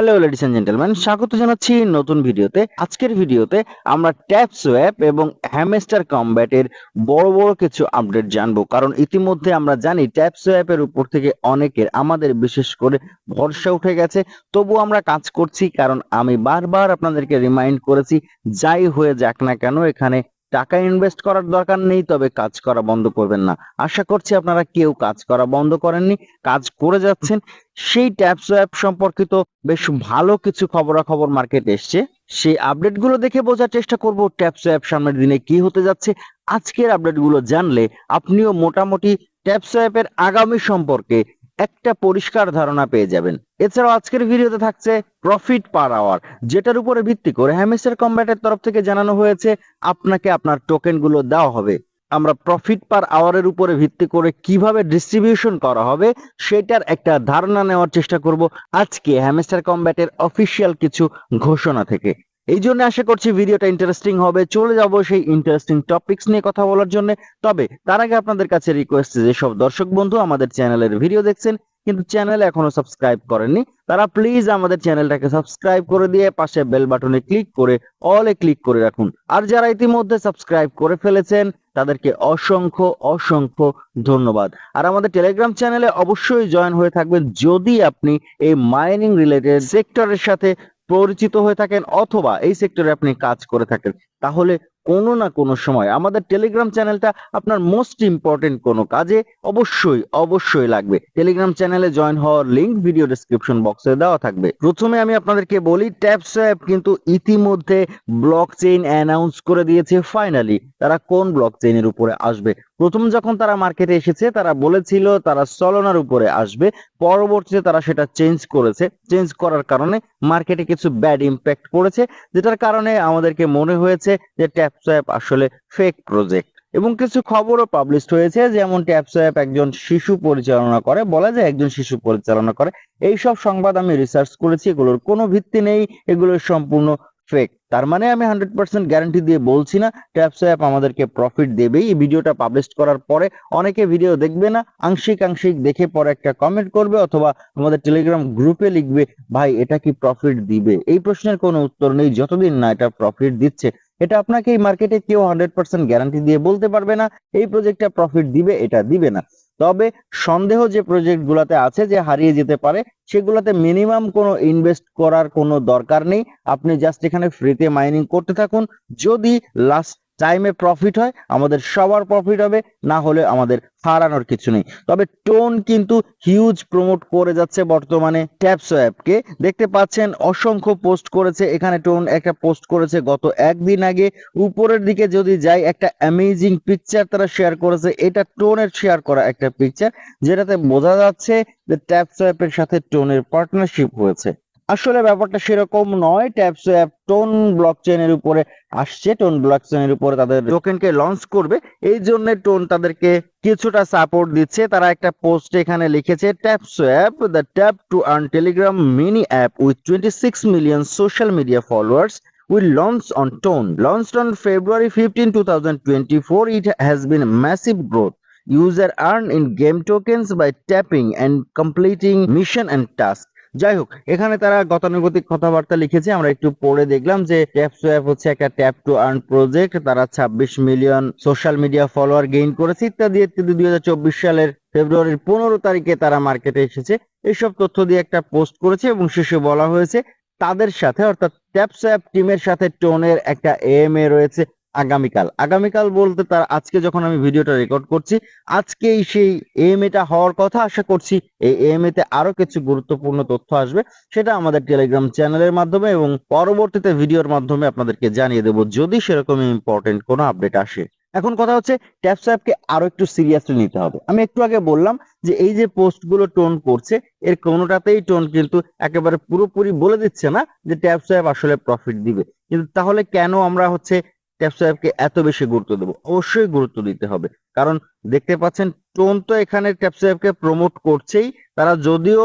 Hello ladies and gentleman স্বাগত জানাচ্ছি নতুন ভিডিওতে। আজকের ভিডিওতে আমরা ট্যাপ সোয়াপ এবং হ্যামস্টার কম্ব্যাটের বড় বড় কিছু আপডেট জানব। কারণ ইতিমধ্যে আমরা জানি ট্যাপ সোয়াপের উপর থেকে অনেকের আমাদের বিশেষ করে ভরসা উঠে গেছে। তবু আমরা কাজ করছি, কারণ আমি বারবার আপনাদেরকে রিমাইন্ড করেছি, যাই হয়ে যাক না কেন এখানে টাকা ইনভেস্ট করার দরকার নেই, তবে কাজ করা বন্ধ করবেন না। আশা করছি আপনারা কেউ কাজ করা বন্ধ করেননি, কাজ করে যাচ্ছেন। সেই ট্যাপস অ্যাপ সম্পর্কিত বেশ ভালো কিছু খবরাখবর মার্কেট এসছে। সেই আপডেটগুলো দেখে বোঝার চেষ্টা করব ট্যাপস অ্যাপ সামনের দিনে কি হতে যাচ্ছে। আজকের আপডেটগুলো জানলে আপনিও মোটামুটি ট্যাপস অ্যাপের আগামী সম্পর্কে একটা পরিষ্কার ধারণা পেয়ে যাবেন। এছাড়াও আজকের ভিডিওতে থাকছে প্রফিট পার আওয়ার যেটার উপরে ভিত্তি করে হ্যামিস্টার কম্ব্যাটের তরফ থেকে জানানো হয়েছে, আপনাকে আপনার টোকেনগুলো দেওয়া হবে। আমরা প্রফিট পার আওয়ারের উপরে ভিত্তি করে কীভাবে ডিস্ট্রিবিউশন করা হবে, সেটার একটা ধারণা নেওয়ার চেষ্টা করব আজকে হ্যামিস্টার কম্ব্যাটের অফিসিয়াল কিছু ঘোষণা থেকে। এই জন্য আশা করছি ভিডিওটা ইন্টারেস্টিং হবে। চলে যাব সেই ইন্টারেস্টিং টপিকস নিয়ে কথা বলার জন্য। তবে, তার আগে আপনাদের কাছে রিকোয়েস্ট যে সব দর্শক বন্ধু আমাদের চ্যানেলের ভিডিও দেখছেন, কিন্তু চ্যানেল এখনও সাবস্ক্রাইব করেননি, তারা প্লিজ আমাদের চ্যানেলটাকে সাবস্ক্রাইব করে দিয়ে পাশে বেল বাটনে ক্লিক করে অলে ক্লিক করে রাখুন। আর যারা ইতিমধ্যে সাবস্ক্রাইব করে ফেলেছেন, তাদেরকে অসংখ্য অসংখ্য ধন্যবাদ। আর আমাদের টেলিগ্রাম চ্যানেলে অবশ্যই জয়েন হয়ে থাকবেন। যদি আপনি এই মাইনিং রিলেটেড সেক্টরের সাথে পরিচিত হয়ে থাকেন অথবা এই সেক্টরে আপনি কাজ করে থাকেন তাহলে কোনো না কোনো সময়। আমাদের টেলিগ্রাম চ্যানেলটা আপনার মোস্ট ইম্পর্টেন্ট কোনো কাজে অবশ্যই অবশ্যই লাগবে। টেলিগ্রাম চ্যানেলে জয়েন হওয়ার লিংক ভিডিও ডেসক্রিপশন বক্সে দেওয়া থাকবে। প্রথমে আমি আপনাদেরকে বলি ট্যাপস অ্যাপ কিন্তু ইতিমধ্যে ব্লক চেইন অ্যানাউন্স করে দিয়েছে ফাইনালি তারা কোন ব্লক চেইনের উপরে আসবে? প্রথম যখন তারা মার্কেটে এসেছে, তারা বলেছিল তারা সলোনার উপরে আসবে। পরবর্তীতে তারা সেটা চেঞ্জ করেছে। চেঞ্জ করার কারণে মার্কেটে কিছু ব্যাড ইম্প্যাক্ট পড়েছে, যেটার কারণে আমাদেরকে মনে হয়েছে যে ট্যাপসঅ্যাপ আসলে ফেক প্রজেক্ট এবং কিছু খবরও পাবলিশ হয়েছে, যেমন ট্যাপসঅ্যাপ একজন শিশু পরিচালনা করে, বলা যায় একজন শিশু পরিচালনা করে। এই সব সংবাদ আমি রিসার্চ করেছি, এগুলোর কোনো ভিত্তি নেই, এগুলো সম্পূর্ণ ফেক তার মানে আমি হান্ড্রেড পার্সেন্ট গ্যারান্টি দিয়ে বলছি না ট্যাপস অ্যাপ আমাদেরকে প্রফিট দেবেই। এই ভিডিওটা পাবলিশ করার পরে অনেকে ভিডিও দেখবে না, আংশিক আংশিক দেখে পরে একটা কমেন্ট করবে অথবা আমাদের টেলিগ্রাম গ্রুপে লিখবে, ভাই, এটা কি প্রফিট দিবে? এই প্রশ্নের কোনো উত্তর নেই, যতদিন না এটা প্রফিট দিচ্ছে এটা আপনাকে এই মার্কেটে কেউ হান্ড্রেড পার্সেন্ট গ্যারান্টি দিয়ে বলতে পারবে না, এই প্রজেক্টটা প্রফিট দিবে, এটা দিবে না। তবে সন্দেহ যে প্রজেক্টগুলোতে আছে যে হারিয়ে যেতে পারে, সেগুলোতে মিনিমাম কোনো ইনভেস্ট করার কোনো দরকার নেই। আপনি জাস্ট এখানে ফ্রিতে মাইনিং করতে থাকুন। যদি লাস্ট টাইমে প্রফিট হয়, আমাদের সবার প্রফিট হবে, না হলে আমাদের হারানোর কিছু নেই। তবে টোন কিন্তু হিউজ প্রমোট করে যাচ্ছে বর্তমানে ট্যাপসো অ্যাপকে দেখতে পাচ্ছেন, অসংখ্য পোস্ট করেছে। এখানে টোন একটা পোস্ট করেছে গত একদিন আগে। উপরের দিকে যদি যাই, একটা অ্যামেজিং পিকচার তারা শেয়ার করেছে। এটা টোনের শেয়ার করা একটা পিকচার যেটাতে বোঝা যাচ্ছে যে ট্যাপসো অ্যাপের সাথে টোনের পার্টনারশিপ হয়েছে। আসলে ব্যাপারটা সেরকম নয় ট্যাপস অ্যাপ টোন ব্লক ব্লকচেনের উপরে আসছে টোন ব্লক ব্লকচেনের উপরে তাদের টোকেনকে লঞ্চ করবে এই জন্য টোন তাদেরকে কিছুটা সাপোর্ট দিচ্ছে তারা একটা পোস্ট এখানে লিখেছে taps app the tap to earn Telegram mini app with twenty six million social media followers will launch on Tone. Launched on February 15, 2024, it has been massive growth. User earn in game tokens by tapping and completing mission and task. যাই হোক, এখানে তারা গতানুগতিক কথাবার্তা লিখেছে, আমরা একটু পড়ে দেখলাম যে ট্যাপ সোয়াপ হচ্ছে একটা ট্যাপ টু আর্ন প্রজেক্ট তারা 26 million social media follower gain করেছে, ইত্যাদি ইত্যাদি, দুই হাজার চব্বিশ সালের ফেব্রুয়ারির পনেরো তারিখে তারা মার্কেটে এসেছে। এইসব তথ্য দিয়ে একটা পোস্ট করেছে এবং শেষে বলা হয়েছে, তাদের সাথে, অর্থাৎ ট্যাপস্যাপ টিমের সাথে টোনের একটা এম এ রয়েছে। আগামীকাল। আগামীকাল বলতে তার আজকে যখন আমি ভিডিওটা রেকর্ড করছি, আজকেই সেই এএমএটা হওয়ার কথা আশা করছি। এই এএমএ তে আরও কিছু গুরুত্বপূর্ণ তথ্য আসবে, সেটা আমাদের টেলিগ্রাম চ্যানেলের মাধ্যমে এবং পরবর্তীতে ভিডিওর মাধ্যমে আপনাদেরকে জানিয়ে দেব যদি সেরকম ইম্পর্টেন্ট কোনো আপডেট আসে। এখন কথা হচ্ছে ট্যাপস অ্যাপকে আরও একটু সিরিয়াসলি নিতে হবে। আমি একটু আগে বললাম যে এই যে পোস্টগুলো টোন করছে, এর কোনোটাতেই টোন কিন্তু একেবারে পুরোপুরি বলে দিচ্ছে না যে ট্যাপস অ্যাপ আসলে প্রফিট দিবে। কিন্তু তাহলে কেন আমরা হচ্ছে ট্যাপস অ্যাপকে এত বেশি গুরুত্ব দেবো। অবশ্যই গুরুত্ব দিতে হবে। কারণ দেখতে পাচ্ছেন, টোন তো এখানে ট্যাপস অ্যাপকে প্রমোট করছেই। তারা যদিও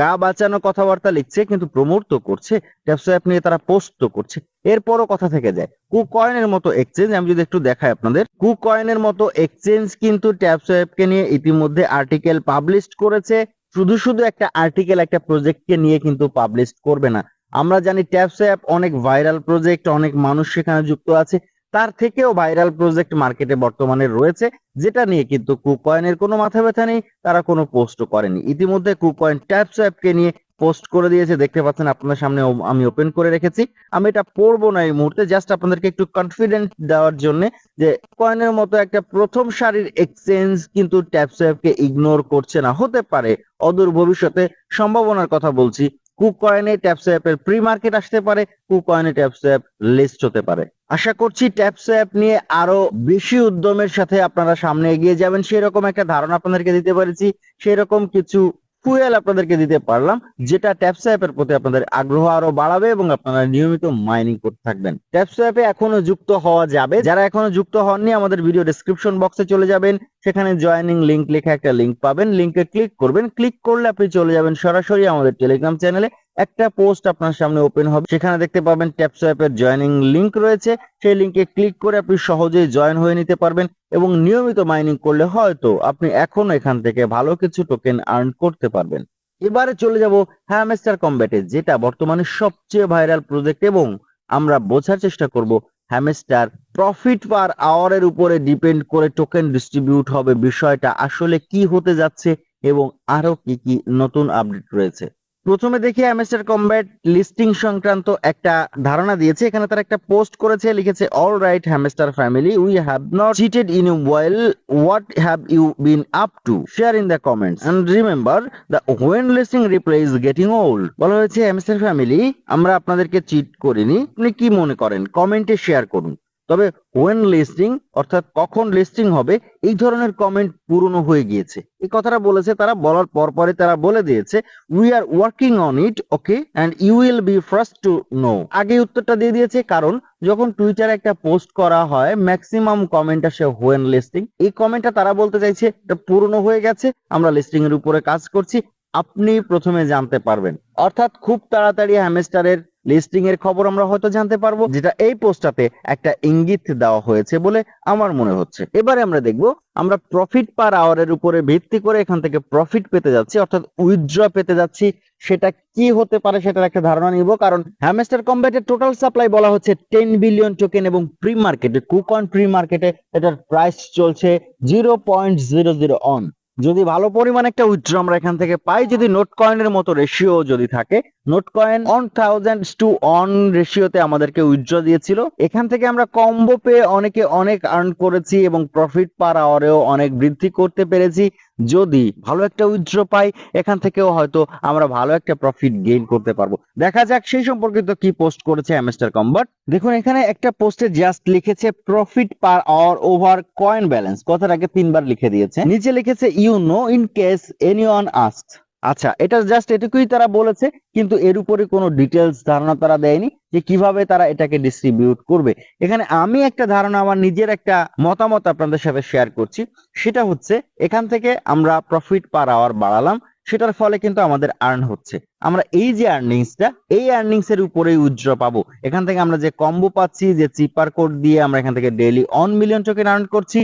গা বাঁচানো কথাবার্তা লিখছে, কিন্তু প্রমোট তো করছে। ট্যাপস অ্যাপ নিয়ে তারা পোস্ট তো করছে। এরপরও কথা থেকে যায় কু কয়েনের মতো এক্সচেঞ্জ আমি যদি একটু দেখাই আপনাদের কু কয়েনের মতো এক্সচেঞ্জ কিন্তু ট্যাপস অ্যাপকে নিয়ে ইতিমধ্যে আর্টিকেল পাবলিশ করেছে। শুধু শুধু একটা আর্টিকেল একটা প্রজেক্টকে নিয়ে কিন্তু পাবলিশ করবে না। আমরা জানি ট্যাপস অ্যাপ অনেক ভাইরাল প্রজেক্ট অনেক মানুষ সেখানে যুক্ত আছে। তার থেকেও ভাইরাল প্রজেক্ট মার্কেটে বর্তমানে রয়েছে, যেটা নিয়ে কিন্তু কুকয়েনের কোনো মাথা ব্যথা নেই, তারা কোনো পোস্টও করেনি। ইতিমধ্যে কুকয়েন ট্যাপস অ্যাপকে নিয়ে পোস্ট করে দিয়েছে, দেখতে পাচ্ছেন আপনাদের সামনে আমি ওপেন করে রেখেছি। আমি এটা পড়ব না এই মুহূর্তে জাস্ট আপনাদেরকে একটু কনফিডেন্ট দেওয়ার জন্য যে কয়েনের মতো একটা প্রথম সারির এক্সচেঞ্জ কিন্তু ট্যাপস অ্যাপকে ইগনোর করছে না। হতে পারে, অদূর ভবিষ্যতে সম্ভাবনার কথা বলছি কুকয়েনে ট্যাপস অ্যাপের প্রি মার্কেট আসতে পারে কুকয়েনে ট্যাপস অ্যাপ লিস্ট হতে পারে। আশা করছি ট্যাপস অ্যাপ নিয়ে আরও বেশি উদ্যমের সাথে আপনারা সামনে এগিয়ে যাবেন। সেরকম একটা ধারণা আপনাদেরকে দিতে পেরেছি। সেরকম কিছু ফুয়েল আপনাদেরকে দিতে পারলাম, যেটা ট্যাপস প্রতি আপনাদের আগ্রহ আরও বাড়াবে এবং আপনারা নিয়মিত মাইনিং করতে থাকবেন। ট্যাপস এখনও যুক্ত হওয়া যাবে। যারা এখনও যুক্ত হননি, আমাদের ভিডিও ডেসক্রিপশন বক্সে চলে যাবেন। সেখানে জয়নিং লিংক লেখা একটা লিংক পাবেন। লিংকে ক্লিক করবেন। ক্লিক করলে আপনি চলে যাবেন সরাসরি আমাদের টেলিগ্রাম চ্যানেলে একটা পোস্ট আপনার সামনে ওপেন হবে। সেখানে দেখতে পাবেন ট্যাপস অ্যাপের জয়েনিং লিংক রয়েছে। সেই লিংকে ক্লিক করে আপনি সহজেই জয়েন হয়ে নিতে পারবেন এবং নিয়মিত মাইনিং করলে হয়তো আপনি এখন এখান থেকে ভালো কিছু টোকেন আর্ন করতে পারবেন। এবারে চলে যাব হ্যামস্টার কম্ব্যাটে যেটা বর্তমানে সবচেয়ে ভাইরাল প্রজেক্ট এবং আমরা বোঝার চেষ্টা করব হ্যামস্টার প্রফিট পার আওয়ারের উপরে ডিপেন্ড করে টোকেন ডিস্ট্রিবিউট হবে। বিষয়টা আসলে কি হতে যাচ্ছে এবং আরও কি কি নতুন আপডেট রয়েছে। প্রথমে দেখি অ্যামেস্টার কম্ব্যাট লিস্টিং সংক্রান্ত একটা ধারণা দিয়েছে। এখানে তারা একটা পোস্ট করেছে, লিখেছে all right hamster family we have not cheated in well what have you been up to share in the comments and remember the when listing reply is getting old বলা হয়েছে হ্যামস্টার ফ্যামিলি আমরা আপনাদেরকে cheat করিনি। আপনি কি মনে করেন? কমেন্টে শেয়ার করুন। তবে ওয়েন লিস্টিং অর্থাৎ কখন লিস্টিং হবে, এই ধরনের কমেন্ট পুরনো হয়ে গিয়েছে। এই কথাটা বলেছে তারা, বলার পর পরে তারা বলে দিয়েছে we are working on it okay and you will be first to know আগে উত্তরটা দিয়ে দিয়েছে, কারণ যখন টুইটারে একটা পোস্ট করা হয় ম্যাক্সিমাম কমেন্ট আসে হোয়েন লিস্টিং এই কমেন্টটা তারা বলতে চাইছে, এটা পুরনো হয়ে গেছে, আমরা লিস্টিং এর উপরে কাজ করছি, আপনি প্রথমে জানতে পারবেন। অর্থাৎ খুব তাড়াতাড়ি হ্যামস্টারের লিস্টিং এর খবর আমরা হয়তো জানতে পারব, যেটা এই পোস্টটাতে একটা ইঙ্গিত দেওয়া হয়েছে বলে আমার মনে হচ্ছে। এবারে আমরা দেখব, আমরা প্রফিট পার আওয়ারের উপরে ভিত্তি করে এখান থেকে প্রফিট পেতে যাচ্ছি, অর্থাৎ উইথড্র পেতে যাচ্ছি। সেটা কি হতে পারে সেটার একটা ধারণা নিব, কারণ হ্যামস্টার কম্ব্যাটের টোটাল সাপ্লাই বলা হচ্ছে টেন বিলিয়ন টোকেন এবং প্রি মার্কেটে কুকন প্রি মার্কেটে এটার প্রাইস চলছে zero point zero zero one যদি ভালো পরিমাণ একটা উইথড্র আমরা এখান থেকে পাই, যদি নোট কয়েনের মতো রেশিও যদি থাকে Notcoin one thousand two one রেশিওতে আমাদেরকে উইথড্র দিয়েছিল। এখান থেকে আমরা কম্বো পেয়ে অনেকে অনেক আর্ন করেছি এবং প্রফিট পার আওয়ারেও অনেক বৃদ্ধি করতে পেরেছি। যদি ভালো একটা উইথড্র পাই, এখান থেকেও হয়তো আমরা ভালো একটা প্রফিট গেইন করতে পারব। দেখা যাক সেই সম্পর্কিত কি পোস্ট করেছে অ্যামেস্টার কম্বাট দেখুন, এখানে একটা পোস্টে জাস্ট লিখেছে profit per hour over coin balance কথাটাকে তিনবার লিখে দিয়েছে। নিচে লিখেছে you know in case anyone ask আচ্ছা এটা জাস্ট এটুকুই তারা বলেছে, কিন্তু এর উপরে কোনো ডিটেলস ধারণা তারা দেয়নি যে কীভাবে তারা এটাকে ডিস্ট্রিবিউট করবে। এখানে আমি একটা ধারণা, আমার নিজের একটা মতামত আপনাদের সাথে শেয়ার করছি। সেটা হচ্ছে, এখান থেকে আমরা প্রফিট পার আওয়ার বাড়ালাম, সেটার ফলে কিন্তু আমাদের আর্ন হচ্ছে। আমরা এই যে আর্নিংসটা এই আর্নিংস এর উপরেই উজ্জ্ব পাবো। এখান থেকে আমরা যে কম্বো পাচ্ছি, যে চিপার কোড দিয়ে আমরা এখান থেকে daily one million token earn করছি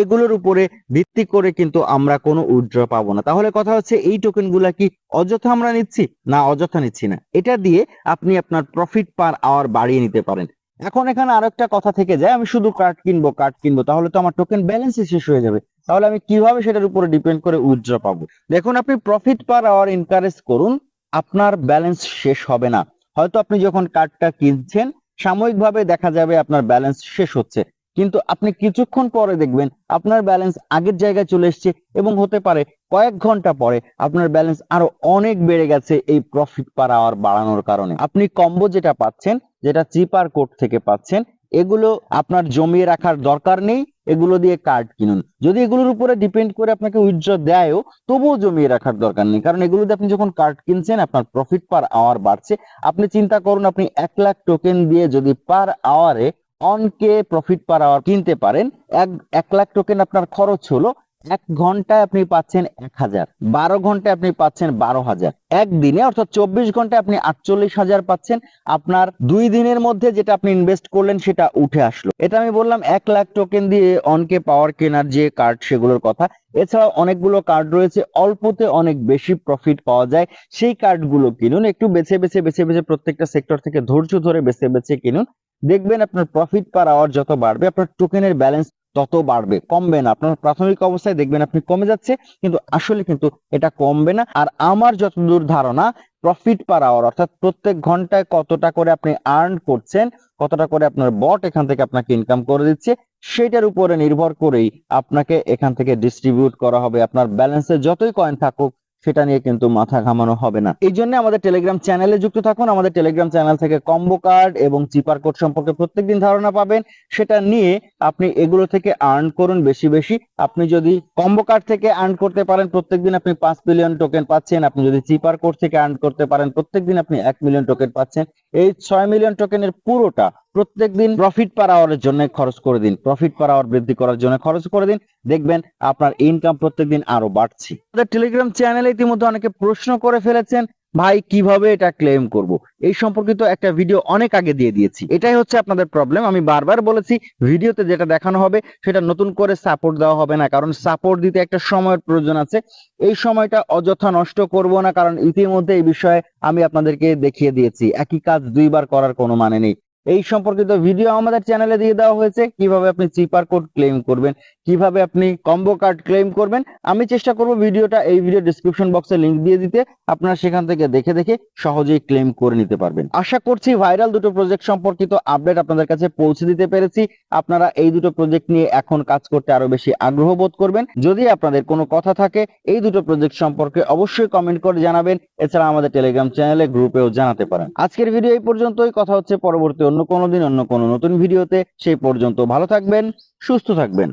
এগুলোর উপরে ভিত্তি করে কিন্তু আমরা কোনো উইথড্র পাবো না। তাহলে কথা হচ্ছে এই টোকেনগুলা কি অযথা আমরা নিচ্ছি না অযথা নিচ্ছি না? এটা দিয়ে আপনি আপনার প্রফিট পার আওয়ার বাড়িয়ে নিতে পারেন। এখন এখানে আরেকটা কথা থেকে যায়, আমি শুধু কার্ড কিনবো কার্ড কিনবো, তাহলে তো আমার টোকেন ব্যালেন্সই শেষ হয়ে যাবে। তাহলে আমি কীভাবে সেটার উপরে ডিপেন্ড করে উইথড্র পাবো? দেখুন, আপনি প্রফিট পার আওয়ার এনকারেজ করুন, আপনার ব্যালেন্স শেষ হবে না। হয়তো আপনি যখন কার্ডটা কিনছেন, সাময়িকভাবে দেখা যাবে আপনার ব্যালেন্স শেষ হচ্ছে। কিন্তু আপনি কিছুক্ষণ পরে দেখবেন আপনার ব্যালেন্স আগের জায়গায় চলে এসেছে এবং হতে পারে কয়েক ঘণ্টা পরে আপনার ব্যালেন্স আরও অনেক বেড়ে গেছে এই প্রফিট পার আওয়ার বাড়ানোর কারণে। আপনি কম্বো যেটা পাচ্ছেন, যেটা চিপার কোড থেকে পাচ্ছেন, এগুলো আপনার জমিয়ে রাখার দরকার নেই, এগুলো দিয়ে কার্ড কিনুন। যদি এগুলোর উপরে ডিপেন্ড করে আপনাকে উইথড্র দেয়ও, তবুও জমিয়ে রাখার দরকার নেই। কারণ এগুলো দিয়ে আপনি যখন কার্ড কিনছেন, আপনার প্রফিট পার আওয়ার বাড়ছে। আপনি চিন্তা করুন, আপনি এক লাখ টোকেন দিয়ে যদি পার আওয়ারে অনকে প্রফিট পার আওয়ার কিনতে পারেন। এক এক লাখ টোকেন আপনার খরচ হলো, এক ঘন্টায় আপনি পাচ্ছেন এক হাজার, বারো ঘন্টায় আপনি পাচ্ছেন বারো হাজার। একদিনে অর্থাৎ চব্বিশ ঘন্টায় আপনি আটচল্লিশ হাজার পাচ্ছেন। আপনার দুই দিনের মধ্যে যেটা আপনি ইনভেস্ট করলেন সেটা উঠে আসলো। এটা আমি বললাম, এক লাখ টোকেন দিয়ে অনকে পাওয়ার কেনার যে কার্ড সেগুলোর কথা। এছাড়াও অনেকগুলো কার্ড রয়েছে, অল্পতে অনেক বেশি প্রফিট পাওয়া যায়। সেই কার্ডগুলো কিনুন, একটু বেছে বেছে বেছে বেছে প্রত্যেকটা সেক্টর থেকে ধৈর্য ধরে বেছে বেছে কিনুন। দেখবেন আপনার প্রফিট পার আওয়ার যত বাড়বে, আপনার টোকেনের ব্যালেন্স তত বাড়বে, কমবে না। আপনার প্রাথমিক অবস্থায় দেখবেন আপনি কমে যাচ্ছে, কিন্তু আসলে কিন্তু এটা কমবে না। আর আমার যতদূর ধারণা প্রফিট পার আওয়ার অর্থাৎ প্রত্যেক ঘন্টায় কতটা করে আপনি আর্ন করছেন, কতটা করে আপনার বট এখান থেকে আপনাকে ইনকাম করে দিচ্ছে, সেটার উপরে নির্ভর করেই আপনাকে এখান থেকে ডিস্ট্রিবিউট করা হবে। আপনার ব্যালেন্সে যতই কয়েন থাকুক সেটা নিয়ে কিন্তু মাথা ঘামানো হবে না। এই জন্য আমাদের টেলিগ্রাম চ্যানেলে যুক্ত থাকুন। আমাদের টেলিগ্রাম চ্যানেল থেকে কম্বো কার্ড এবং চিপার কোড সম্পর্কে প্রত্যেকদিন ধারণা পাবেন। সেটা নিয়ে আপনি এগুলো থেকে আর্ন করুন বেশি বেশি। আপনি যদি কম্বো কার্ড থেকে আর্ন করতে পারেন, প্রত্যেকদিন আপনি পাঁচ মিলিয়ন টোকেন পাচ্ছেন। আপনি যদি চিপার কোড থেকে আর্ন করতে পারেন, প্রত্যেকদিন আপনি এক মিলিয়ন টোকেন পাচ্ছেন। এই ছয় মিলিয়ন টোকেনের পুরোটা প্রত্যেক দিন প্রফিট পার আওয়ারের জন্য খরচ করে দিন। প্রফিট পার আওয়ার বৃদ্ধি করার জন্য খরচ করে দিন। দেখবেন আপনার ইনকাম প্রত্যেক দিন আরও বাড়ছে। টেলিগ্রাম চ্যানেলে ইতিমধ্যে অনেকে প্রশ্ন করে ফেলেছেন ভাই, কীভাবে এটা ক্লেম করব? এই সম্পর্কিত একটা ভিডিও অনেক আগে দিয়ে দিয়েছি। এটাই হচ্ছে আপনাদের প্রবলেম আমি বারবার বলেছি ভিডিওতে যেটা দেখানো হবে, সেটা নতুন করে সাপোর্ট দেওয়া হবে না। কারণ সাপোর্ট দিতে একটা সময়ের প্রয়োজন আছে। এই সময়টা অযথা নষ্ট করব না, কারণ ইতিমধ্যে এই বিষয়ে আমি আপনাদেরকে দেখিয়ে দিয়েছি। একই কাজ দুইবার করার কোনো মানে নেই। এই সম্পর্কিত ভিডিও আমাদের চ্যানেলে দিয়ে দেওয়া হয়েছে। কীভাবে আপনি চিপার কোড ক্লেম করবেন কীভাবে আপনি কম্বো কার্ড ক্লেম করবেন, আমি চেষ্টা করব ভিডিওটা এই ভিডিও ডিসক্রিপশন বক্সে লিংক দিয়ে দিতে, আপনারা সেখান থেকে দেখে দেখে সহজেই ক্লেম করে নিতে পারবেন। আশা করছি ভাইরাল দুটো প্রজেক্ট সম্পর্কিত আপডেট আপনাদের কাছে পৌঁছে দিতে পেরেছি। আপনারা এই দুটো প্রজেক্ট নিয়ে এখন কাজ করতে আরও বেশি আগ্রহ বোধ করবেন। যদি আপনাদের কোনো কথা থাকে, এই দুটো প্রজেক্ট সম্পর্কে অবশ্যই কমেন্ট করে জানাবেন। এছাড়া আমাদের টেলিগ্রাম চ্যানেলে গ্রুপেও জানাতে পারেন। আজকের ভিডিও এই পর্যন্তই। কথা হচ্ছে পরবর্তী অন্য কোনো দিন, অন্য কোনো নতুন ভিডিওতে সেই পর্যন্ত ভালো থাকবেন, সুস্থ থাকবেন।